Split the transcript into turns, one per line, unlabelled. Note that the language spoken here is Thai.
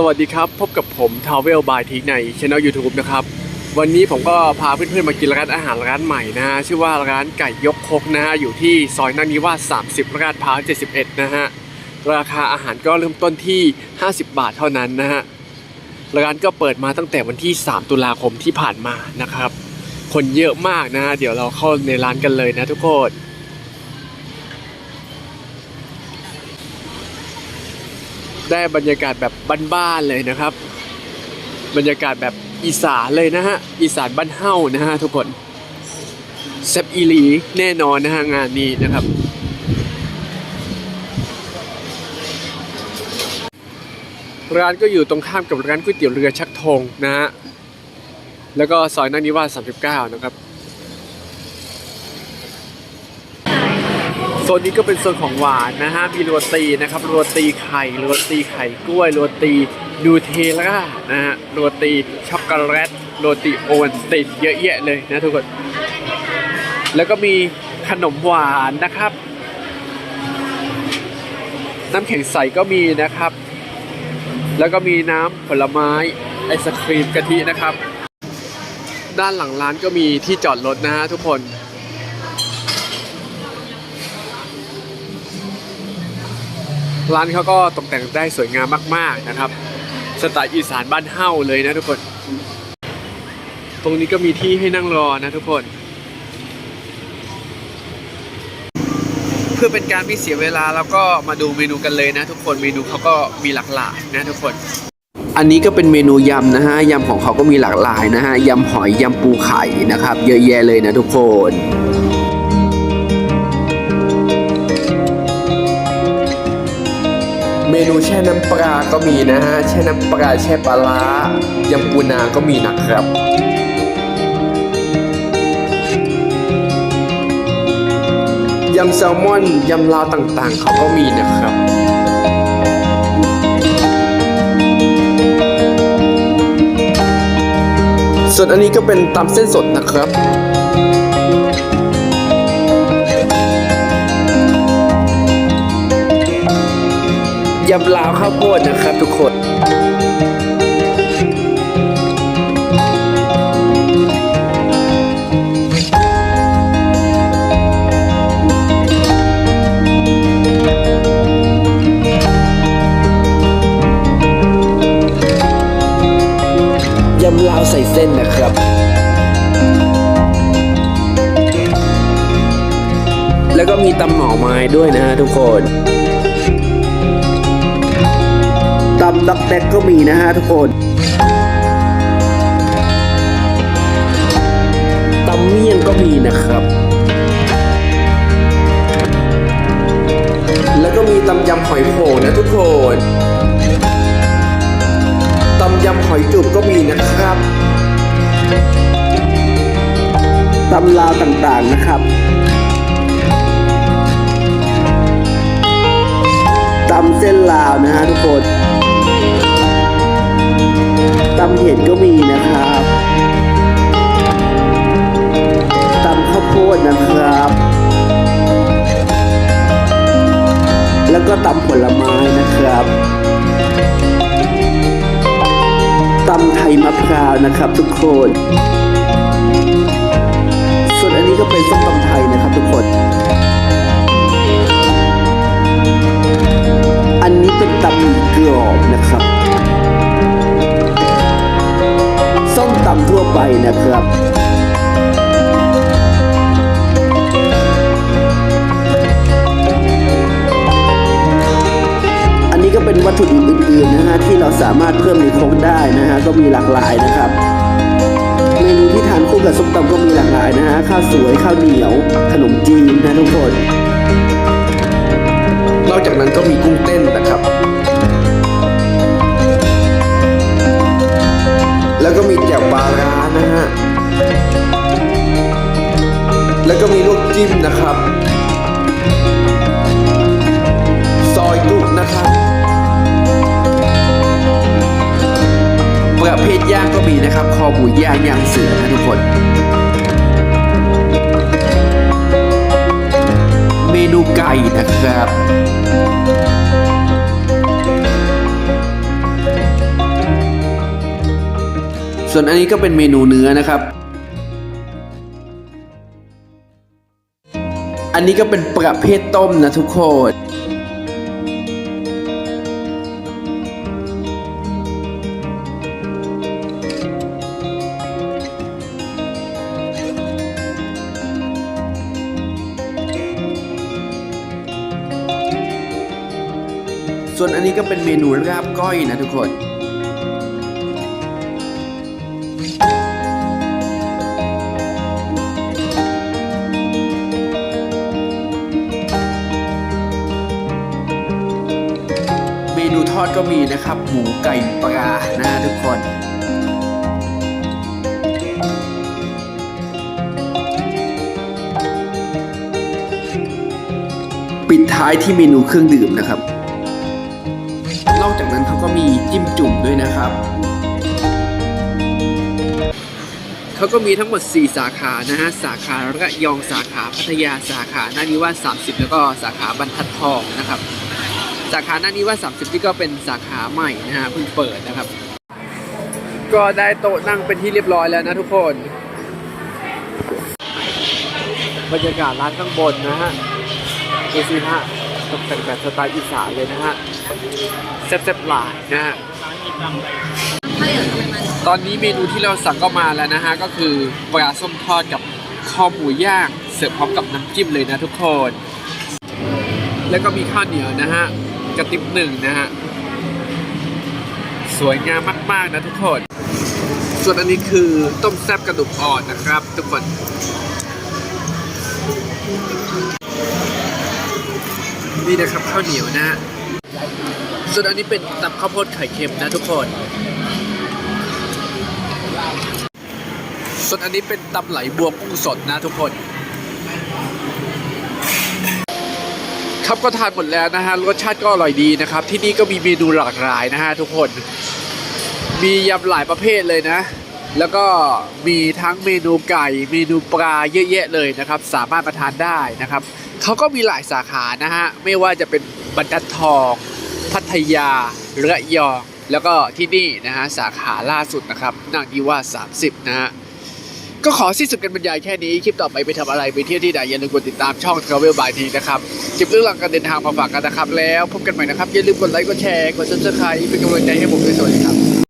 สวัสดีครับ พบกับผมทาวเวลบายทีในช anel YouTube นะครับ วันนี้ผมก็พาเพื่อนๆมากินร้านอาหารร้านใหม่นะฮะชื่อว่าร้านไก่ยกคกนะฮะอยู่ที่ซอยนานิวาส30ลาดพร้าว71 นะฮะราคาอาหารก็เริ่มต้นที่ 50 บาทเท่านั้นนะฮะร้านก็เปิดมาตั้งแต่วันที่ 3 ตุลาคมที่ผ่านมานะครับ คนเยอะมากนะฮะเดี๋ยวเราเข้าในร้านกันเลยนะทุกคน ได้บรรยากาศแบบบ้านๆเลยนะครับ บรรยากาศแบบอีสานเลยนะฮะอีสานบ้านเฮ้านะฮะทุกคนแซบอีหลีแน่นอนนะฮะงานนี้นะครับ ร้านก็อยู่ตรงข้ามกับร้านก๋วยเตี๋ยวเรือชักธงนะฮะแล้วก็ซอยนานิวาส39 นะครับ โซนนี้ก็เป็นโซนของหวานนะฮะ มีโรตีนะครับ โรตีไข่ โรตีไข่กล้วย โรตีนูเทลล่านะฮะ โรตีช็อกโกแลต โรตีโอวัลตินเยอะแยะเลยนะทุกคน แล้วก็มีขนมหวานนะครับ น้ำแข็งใสก็มีนะครับ แล้วก็มีน้ำผลไม้ไอศครีมกะทินะครับ ด้านหลังร้านก็มีที่จอดรถนะฮะทุกคน ร้านเขาก็ตกแต่งได้สวยงามมาก ๆนะครับสไตล์อีสานบ้านเฮ้าเลยนะทุกคน ตรงนี้ก็มีที่ให้นั่งรอนะทุกคน เพื่อเป็นการไม่เสียเวลาแล้วก็มาดูเมนูกันเลยนะ ทุกคนเมนูเขาก็มีหลากหลายนะทุกคน อันนี้ก็เป็นเมนูยำนะฮะยำของเขาก็มีหลากหลายนะฮะยำหอยยำปูไข่นะครับ เยอะแยะเลยนะทุกคน เมนูแช่น้ำปลาก็มีนะฮะ แช่น้ำปลาแช่ปลาร้ายำปูนาก็มีนะครับยำแซลมอนยำลาวต่างๆ เขาก็มีนะครับ ส่วนอันนี้ก็เป็นตำเส้นสดนะครับ ยำลาวข้าวโพดนะครับทุกคนยำลาวใส่เส้นนะครับ แล้วก็มีตำหน่อไม้ด้วยนะฮะทุกคน ตำดักแตกก็มีนะฮะทุกคนตำเมี่ยงก็มีนะครับ แล้วก็มีตำยำหอยโขงนะทุกคนตำยำหอยจุบก็มีนะครับตำลาวต่างๆนะครับตำเส้นลาวนะฮะทุกคน ตำเห็ดก็มีนะครับตำข้าวโพดนะครับ แล้วก็ตำผลไม้นะครับตำไทยมะพร้าวนะครับทุกคน ส่วนอันนี้ก็เป็นส้มตำไทยนะครับทุกคน อันนี้เป็นตำกรอบนะครับ ส้มตำทั่วไปนะครับอันนี้ก็เป็นวัตถุดิบอื่นๆนะฮะที่เราสามารถเพิ่มในโครงได้นะฮะก็มีหลากหลายนะครับเมนูที่ทานคู่กับส้มตำก็มีหลากหลายนะฮะข้าวสวยข้าวเหนียว ขนมจีนนะทุกคนนอกจากนั้นก็มีกุ้งเต้นนะครับ แล้วก็มีแจ่วปลาร้านะฮะ แล้วก็มีลวกจิ้มนะครับ ซอยกุ๊กนะครับประเภทย่างก็มีนะครับ คอหมูย่างย่างเสือนะทุกคน
ส่วนอันนี้ก็เป็นเมนูเนื้อนะครับ อันนี้ก็เป็นประเภทต้มนะทุกคนส่วนอันนี้ก็เป็นเมนูราบก้อยนะทุกคน อดก็มีนะครับ หมูไก่ปลานะทุกคนปิดท้ายที่เมนูเครื่องดื่มนะครับ นอกจากนั้นเขาก็มีจิ้มจุ่มด้วยนะครับ
เขาก็มีทั้งหมด 4 สาขานะฮะ สาขาระยอง สาขาพัทยา สาขานานิวาส30 แล้วก็สาขาบรรทัดทองนะครับ สาขาหน้านิวาส30นี่ก็เป็นสาขาใหม่นะฮะเพิ่งเปิดนะครับ ก็ได้โต๊ะนั่งเป็นที่เรียบร้อยแล้วนะทุกคน บรรยากาศร้านข้างบนนะฮะดูสิฮะตกแต่งแบบสไตล์อีสานเลยนะฮะแซ่บๆหลายนะฮะตอนนี้เมนูที่เราสั่งก็มาแล้วนะฮะ ก็คือปลาส้มทอดกับข้าวหมูย่าง เสิร์ฟพร้อมกับน้ำจิ้มเลยนะทุกคน แล้วก็มีข้าวเหนียวนะฮะ กระติบหนึ่งนะฮะ สวยงามมาก ๆ นะทุกคน ส่วนอันนี้คือต้มแซ่บกระดูกอ่อนนะครับ ทุกคน นี่นะครับข้าวเหนียวนะฮะ ส่วนอันนี้เป็นตำข้าวโพดไข่เค็มนะทุกคน ส่วนอันนี้เป็นตำไหลบัวกุ้งสดนะทุกคน ครับก็ทานหมดแล้วนะฮะรสชาติก็อร่อยดีนะครับ ที่นี่ก็มีเมนูหลากหลายนะฮะทุกคน มียำหลายประเภทเลยนะ แล้วก็มีทั้งเมนูไก่เมนูปลาเยอะแยะเลยนะครับ สามารถมาทานได้นะครับเขาก็มีหลายสาขานะฮะไม่ว่าจะเป็นบรรทัดทอง พัทยาระยองแล้วก็ที่นี่นะฮะสาขาล่าสุดนะครับนางยีว่า 30 นะฮะ ก็ขอสิ้นสุดกันบรรยายแค่นี้ คลิปต่อไปไปทำอะไรไปเที่ยวที่ไหนอย่าลืมกดติดตามช่อง Travel by T นะครับเก็บเรื่องราวการเดินทางมาฝากกันนะครับ แล้วพบกันใหม่นะครับอย่าลืมกดไลค์กดแชร์กด subscribe เป็นกำลังใจให้ผมด้วยสวัสดีครับ